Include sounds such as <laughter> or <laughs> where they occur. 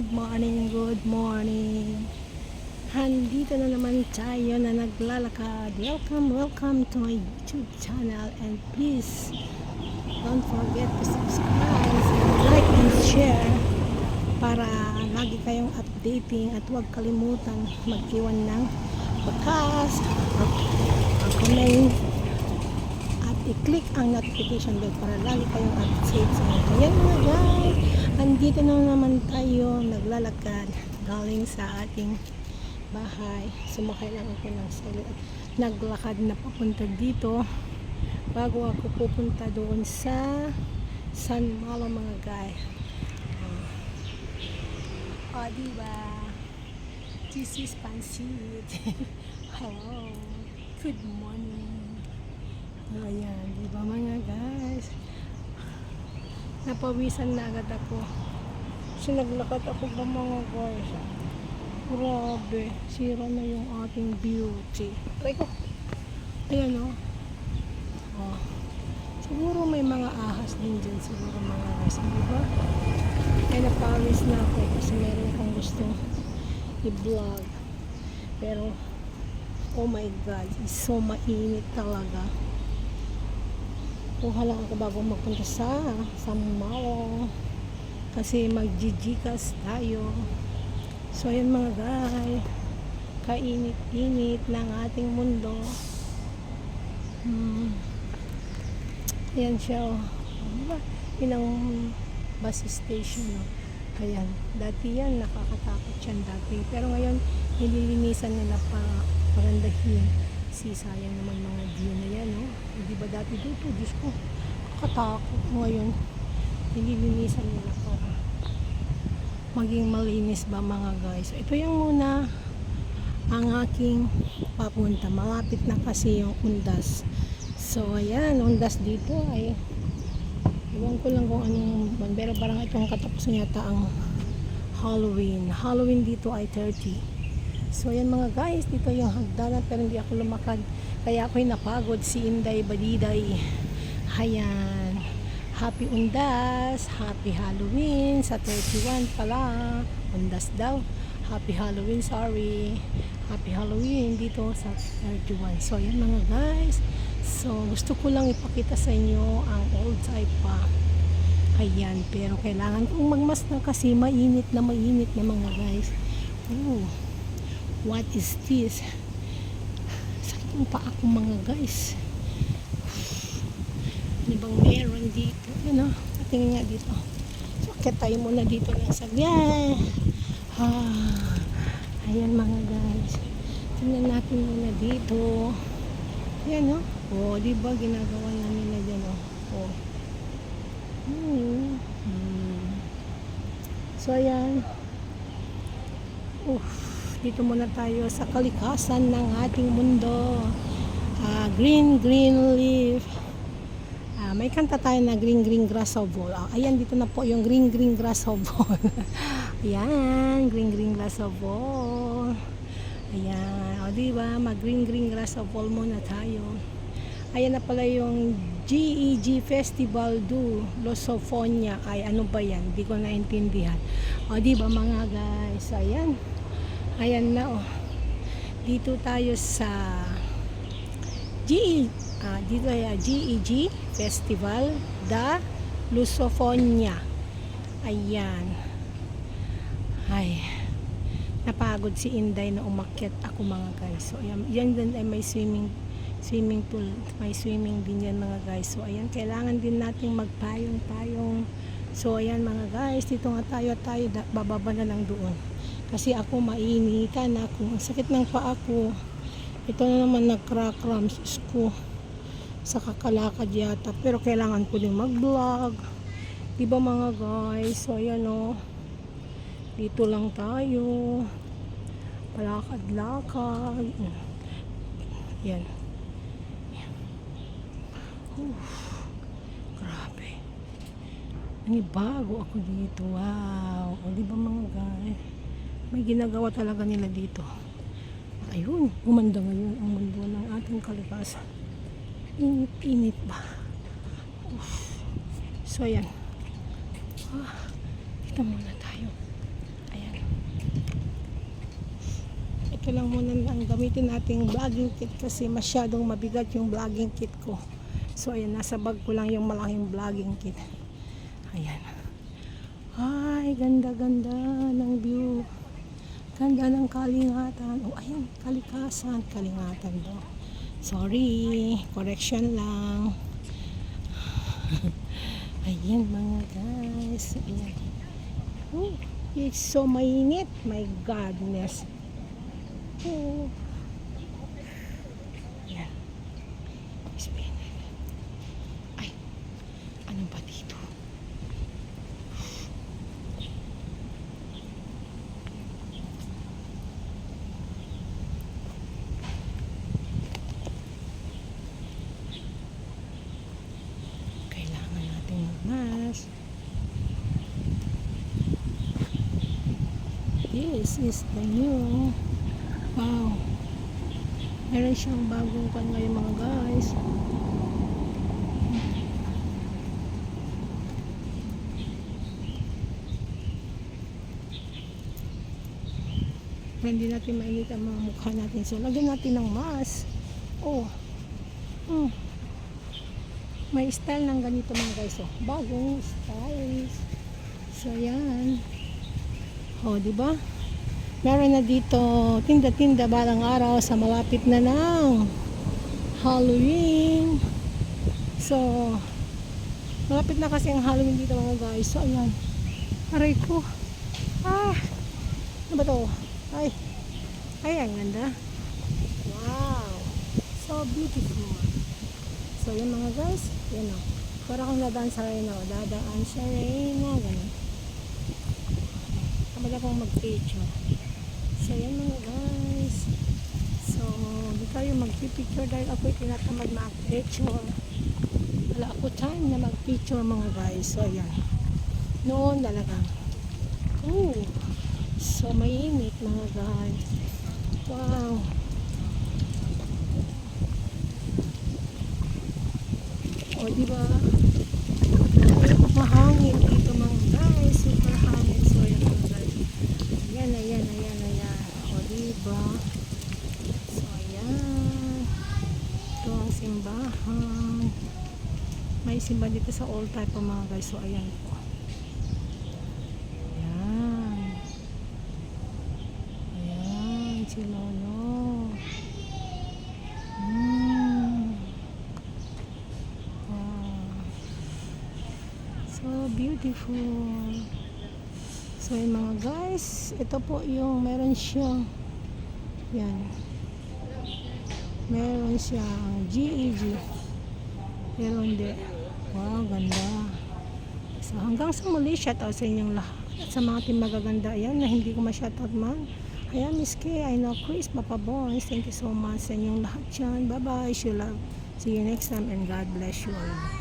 Good morning, good morning. Handito na naman tayo na naglalakad. Welcome, welcome to my YouTube channel and please don't forget to subscribe, like and share para lagi kayong updating at huwag kalimutan mag-iwan ng bakas, comment, i-click ang notification bell para lagi kayong update sa mga Ayan mga guys, andito na naman tayo naglalakad galing sa ating bahay. Sumakay lang ako ng sali at naglakad na papunta dito bago ako pupunta doon sa San Malo mga guys. O, oh, diba? This is Pansit. <laughs> Hello. Good morning. Ayan, di ba mga guys? Napawisan na agad ako. Kasi naglakad ako ba mga guys? Grabe, sira na yung ating beauty. Try ko. Ayan o. Oh. Siguro may mga ahas din dyan siguro mga guys. Di ba? Ay napawis na ako kasi meron akong gusto i-vlog. Pero, oh my God, it's so mainit talaga. Kuha lang ako bago magpunta sa Samao. Kasi magjijikas tayo. So, ayan mga guys. Kainit-init ng ating mundo. Hmm. Ayan siya. Oh. Diba? Yun bus station. No? Ayan. Dati yan, nakakatakot yan dati. Pero ngayon, nililinisan nila pa pagandahin. Si sayang naman mga view na yan. No? Hindi ba dati dito? Diyos ko, kakatakot ngayon. Nililinisan nila pa maging malinis ba mga guys. Ito yung muna ang aking papunta. Malapit na kasi yung undas. So, ayan, undas dito ay Iwan ko lang kung anong. Pero parang itong katapusan yata ang Halloween. Halloween dito ay 30. So ayan mga guys, dito yung hagdanan pero hindi ako lumakad. Kaya ako'y napagod si Inday Badiday. Ayan. Happy Undas. Happy Halloween. Sa 31 pala. Undas daw. Happy Halloween, sorry. Happy Halloween dito sa 31. So ayan mga guys. So, gusto ko lang ipakita sa inyo ang old type pa. Ayan, pero kailangan kong magmas na kasi mainit na mainit na mga guys. Oh, what is this? Sakit ang paa ko mga guys. Ano bang meron dito? Ano? Patingin nga dito. So, akit tayo muna dito ng sagyan. Ah, ayan mga guys. Tingnan natin muna dito. Ayan no? Oh, di ba ginagawa na nila dyan oh. Oh. Hmm. Hmm. So ayan. Uf, dito muna tayo sa kalikasan ng ating mundo. Ah, green green leaf. Ah, may kanta tayo na green green grass of all. Ah, ayan dito na po yung green green grass of all. <laughs> ayan, green green grass of all. Ayan, o di ba? Mag green green grass of all muna tayo. Ayan na pala yung GEG Festival do Losofonia. Ay, ano ba yan? Hindi ko naintindihan. O, di ba mga guys? Ayan. Ayan na, oh. Dito tayo sa GE, ah, dito ay GEG Festival da Lusofonia. Ayan. Ay, napagod si Inday na umakyat ako mga guys. So, ayan, yan din ay may swimming swimming pool. May swimming din yan mga guys. So, ayan, kailangan din nating magpayong-payong. So, ayan mga guys, dito nga tayo tayo, bababa na lang doon. Kasi ako mainitan ako. Ang sakit ng paa ko. Ito na naman nag-crack ko sa kakalakad yata. Pero kailangan ko din mag-vlog. Diba mga guys? So, ayan o. Dito lang tayo. Palakad-lakad. Yan. Uf, grabe. Nanibago ako dito. Wow. O, di ba mga guys? May ginagawa talaga nila dito. Ayun, gumanda ngayon ang mundo ng ating kalikasan. Init-init ba? Uf. So, ayan. Ah, dito muna tayo. Ayan. ito lang muna ang gamitin nating vlogging kit kasi masyadong mabigat yung vlogging kit ko. So ayan, nasa bag ko lang yung malaking vlogging kit. Ayan. Ay, ganda-ganda ng view. Ganda ng kalingatan. Oh, ayan, kalikasan. Kalingatan daw. Sorry, correction lang. <laughs> ayan mga guys. Ayan. Oh, it's so mainit. My godness. Oh. Ayan. Spin. Ay, ano ba dito? Kailangan natin magmas. This is the new Wow. Meron siyang bagong kan ngayon mga guys. Para hindi natin mainit ang mga mukha natin. So, lagyan natin ng mask. Oh. Hmm. May style ng ganito mga guys. Oh. Bagong style. So, yan. Oh, di ba? Meron na dito tinda-tinda balang araw sa malapit na ng Halloween. So, malapit na kasi ang Halloween dito mga guys. So, ayan. Aray ko. Ah! Ano ba to? Ay. Ay, ang ganda. Wow. So beautiful. So, yan mga guys. Yan o. Para kung nadaan sa Reyna o. Dadaan sa Reyna. Ganun. Kamala pong mag-picture. So, yan mga guys. So, di tayo mag-picture dahil ako'y tinatamad mag-picture. Wala ako time na mag-picture mga guys. So, yan. Noon talaga. Ooh. So, mainit mga guys. Wow. O, di ba? Mahangin dito mga guys. Super hangin. So, yan mga guys. Ayan, ayan, ayan, ayan. O, di ba? So, ayan. Ito ang simbahan. May simbahan dito sa old type po mga guys. So, ayan po. Ayan. Ayan, si Lolo. Mm. Wow. So beautiful. So yung mga guys, ito po yung meron siyang yan. Meron siyang GEG. Pero hindi. Wow, ganda. So hanggang sa muli, shoutout sa inyong lahat. Sa mga team magaganda yan na hindi ko ma-shoutout man. Ayan, Miss K, I know Chris, Papa Bones, thank you so much sa inyong lahat yan. Bye-bye, she love. See you next time and God bless you all.